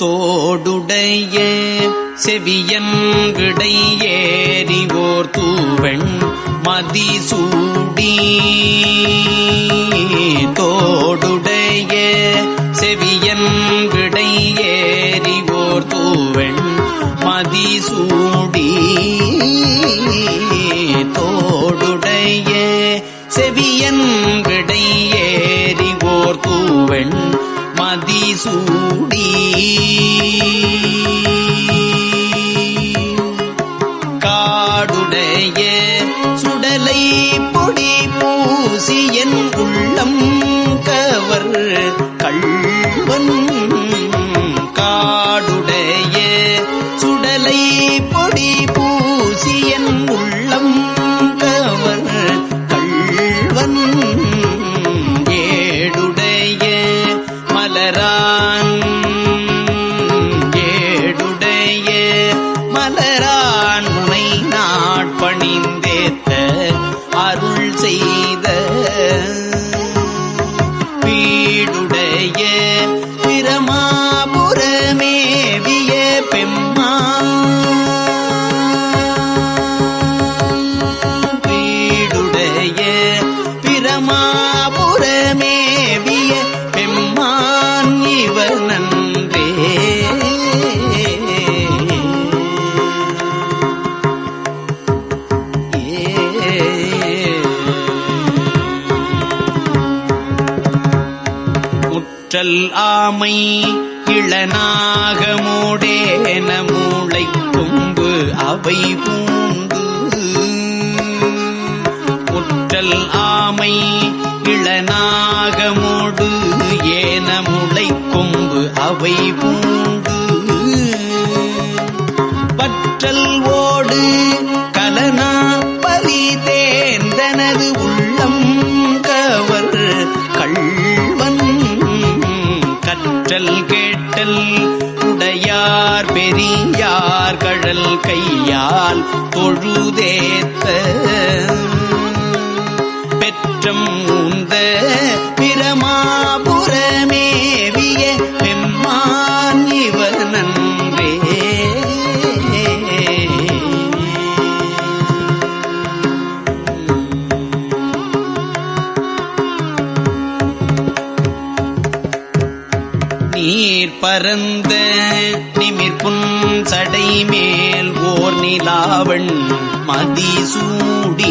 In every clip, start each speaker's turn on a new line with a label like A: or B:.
A: தோடுடைய செவியன் விடை ஏறிவோர் தூவெண் மதிசூடி. தோடுடைய செவியன் விடை ஏறிவோர் தூவெண் மதிசூடி. தோடுடைய செவியன் விடை ஏறிவோர் தூவெண் சூடி. முற்றல் ஆமை இளநாகமோடேன மூளை கொம்பு அவை பூந்து முற்றல் ஆமை இளநாகமோடு ஏன முளை கொம்பு அவை பூண்டு. பற்றல் ஓடு கடல் கேட்டல் உடையார் பெரியார் கடல் கையால் தொழுதேத்த பெற்றம் உந்த பரந்த நிமிர்புன் சடை மேல் ஓர் நிலாவண் மதிசூடி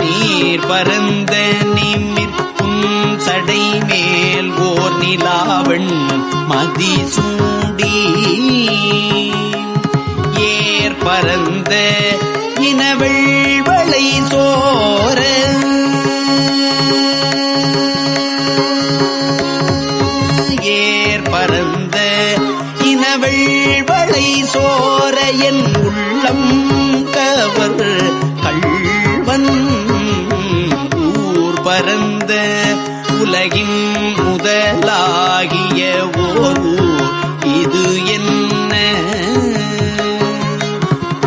A: நீர் பரந்த நிமிர்புன் சடை மேல் ஓர் நிலாவண் மதிசூடி ஏர் பரந்த இனவள் வளை சோர இனவெள்வளை சோர என் உள்ளம் கவர். கள்வன் ஊர் பரந்த உலகின் முதலாகிய ஓர் இது என்ன?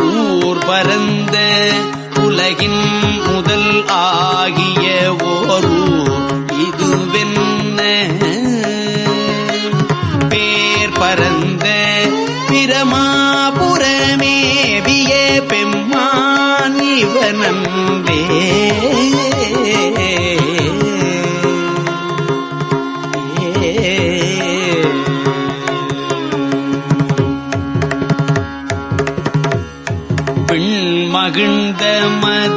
A: ஊர் பரந்த உலகின்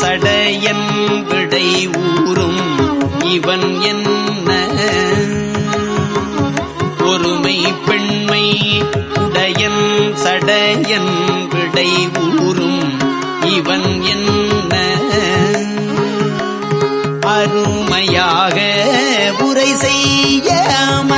A: சடையன் விடை ஊறும். இவன் என்ன? ஒருமை பெண்மை உடையன் சடையன் விடை ஊறும். இவன் என்ன? அருமையாக உரை செய்யாம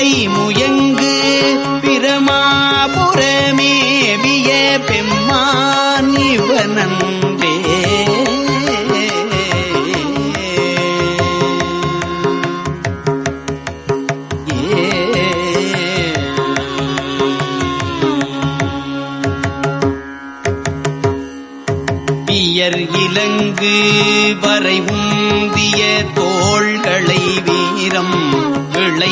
A: பெடை முயங்கு பிரமாபுரமேவிய பெம்மான் இவனன்றே. பியர் இலங்கு வரை உந்திய தோள்களை வீரம்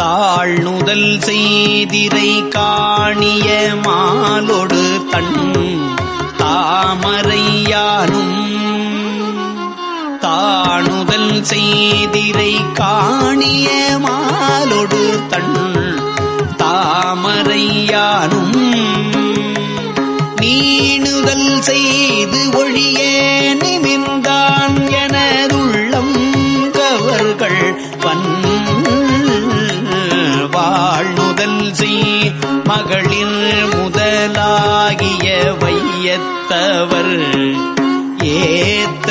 A: தாழ்நுதல் செய்திரை காணிய மாலொடு தன் தாமரையானும் தாணுதல் செய்திரை காணிய மாலொடு தன் தாமரையானும் வேணுதல் செய்து ஒழிய நிமிர்ந்தான் எனதுள்ளம் கவர்கள் பன் வாழ்நுதல் செய் மகளிர் முதலாகிய வையத்தவர் ஏத்த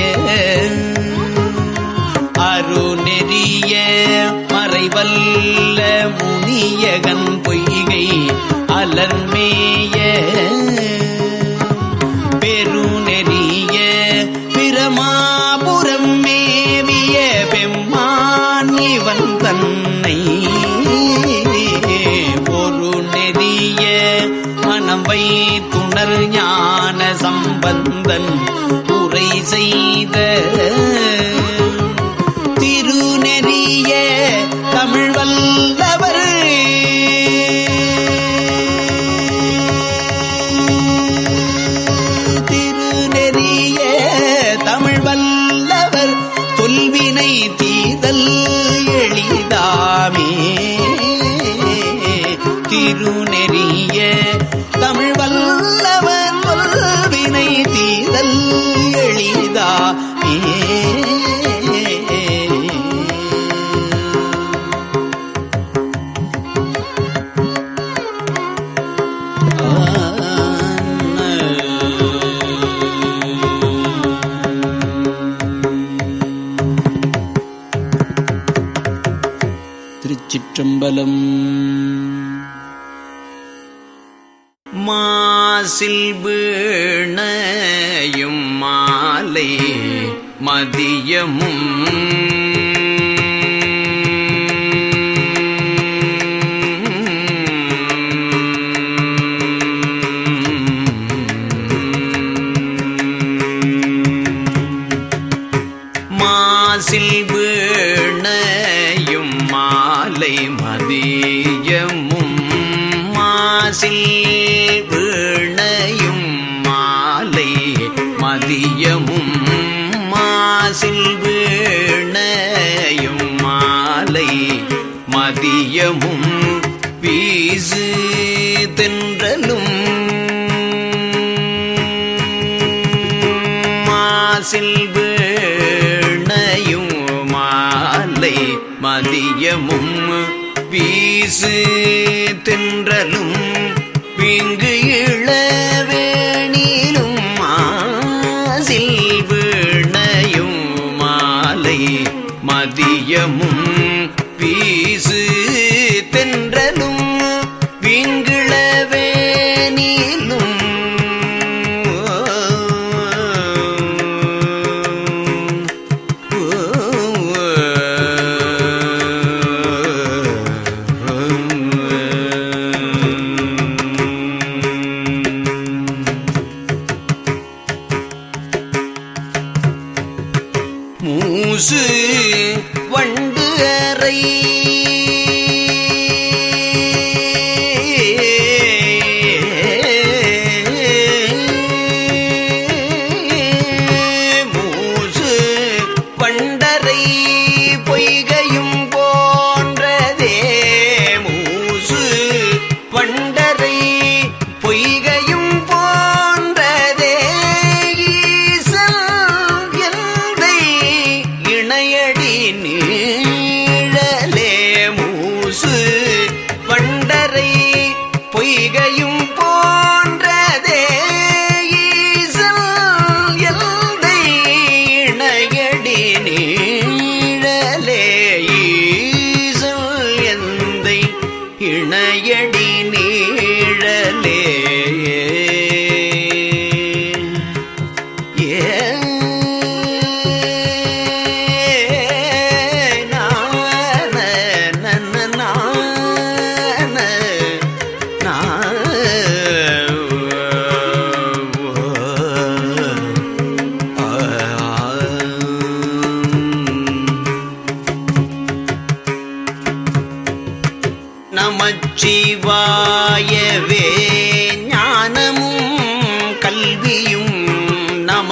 A: அருநெறிய மறைவல்ல முனியகன் பொய்கை அலர்மேய. பெருநெறிய பிரமாபுரம் மேவிய பெம்மான் இவன் தன்னை ஒரு நெறிய மனம் வைத்துணர் ஞான சம்பந்தன் உரை செய்த மதியமும். மாசில் வீணையும் மாலை மதியமும். மாசில் வீணையும் மாலை மதியமும். மாசில் வீணையும் மாலை மதியமும் வீசு தென்றலும். மாசில் வீணையும் மாலை மதியமும் வீசு தென்றலும். விங்கு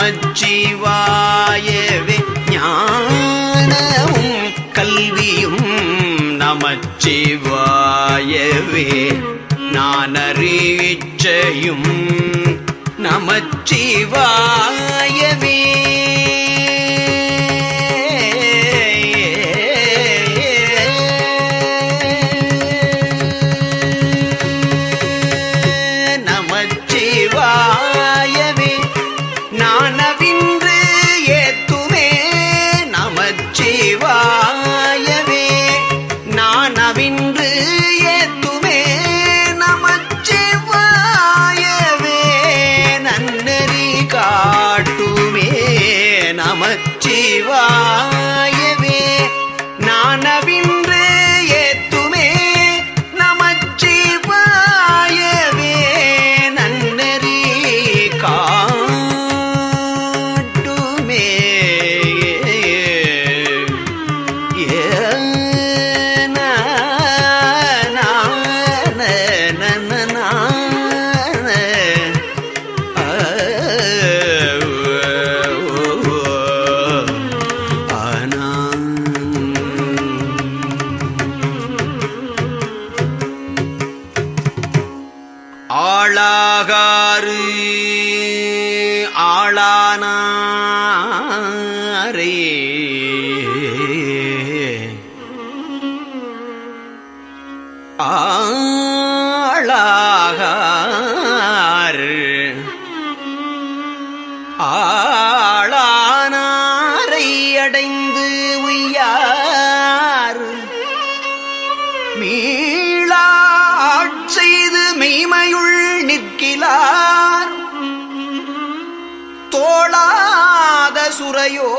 A: நமச்சிவாயவே ஞானமும் கல்வியும் நமச்சிவாயவே. நானறிச்சையும் நமச்சிவாயவே. ஆளாகாறு ஆளானாரை அடைந்து உய்யார். மீளாட் செய்து மெய்மையுள் நிற்கிலார். தோளாத சுரையோ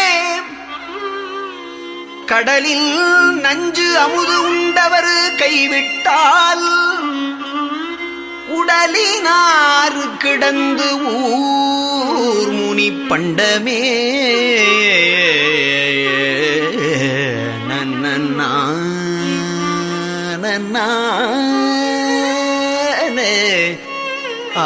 A: கடலில் நஞ்சு அமுது உண்டவர் கைவிட்டால் உடலினாறு கிடந்து ஊர் முனி பண்டமே. நன்னா நன்னானே. ஆ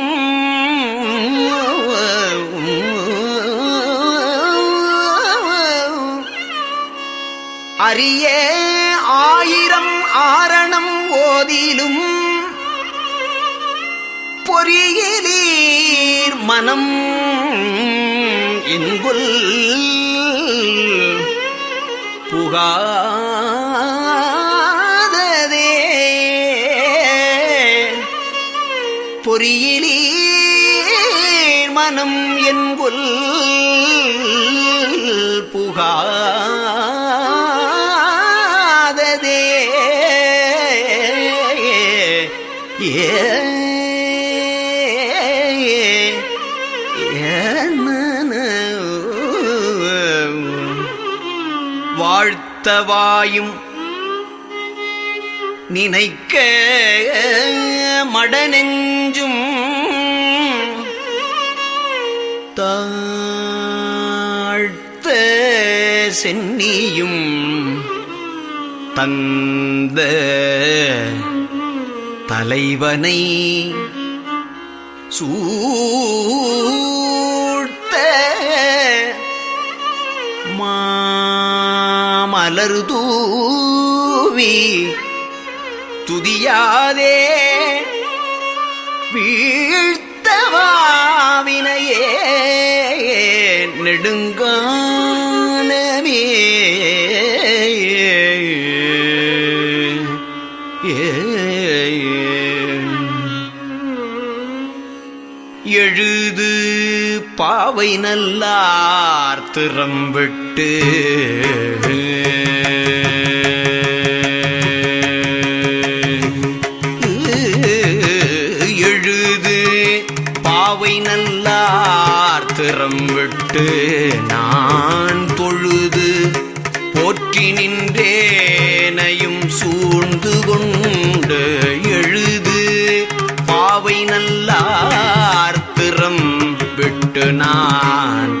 A: அரிய ஆயிரம் ஆரணம் ஓதிலும் பொறியிலீர் மனம் இன்புல் புகாததே. பொறியிலீர் மனம் வாழ்த்தவாயும் நினைக்க மடநெஞ்சும் தாழ்த்த சென்னியும் தந்த தலைவனை சூழ்த்த மாமலர் தூவி துதியாதே வீழ்த்தவாவினையே நெடுங்க ஆவினல்லார் திறம்பிட்டு எழுது பாவை நல்லார் திறம்பிட்டு நான் தொழுது போற்றி நின்றே நான்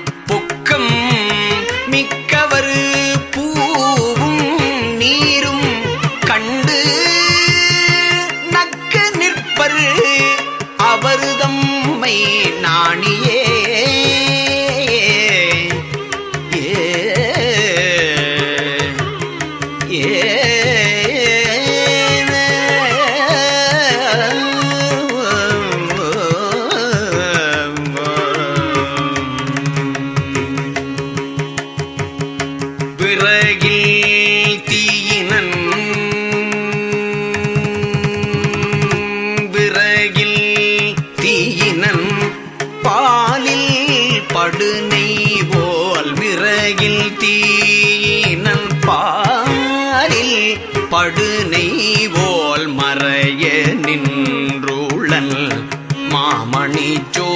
A: yo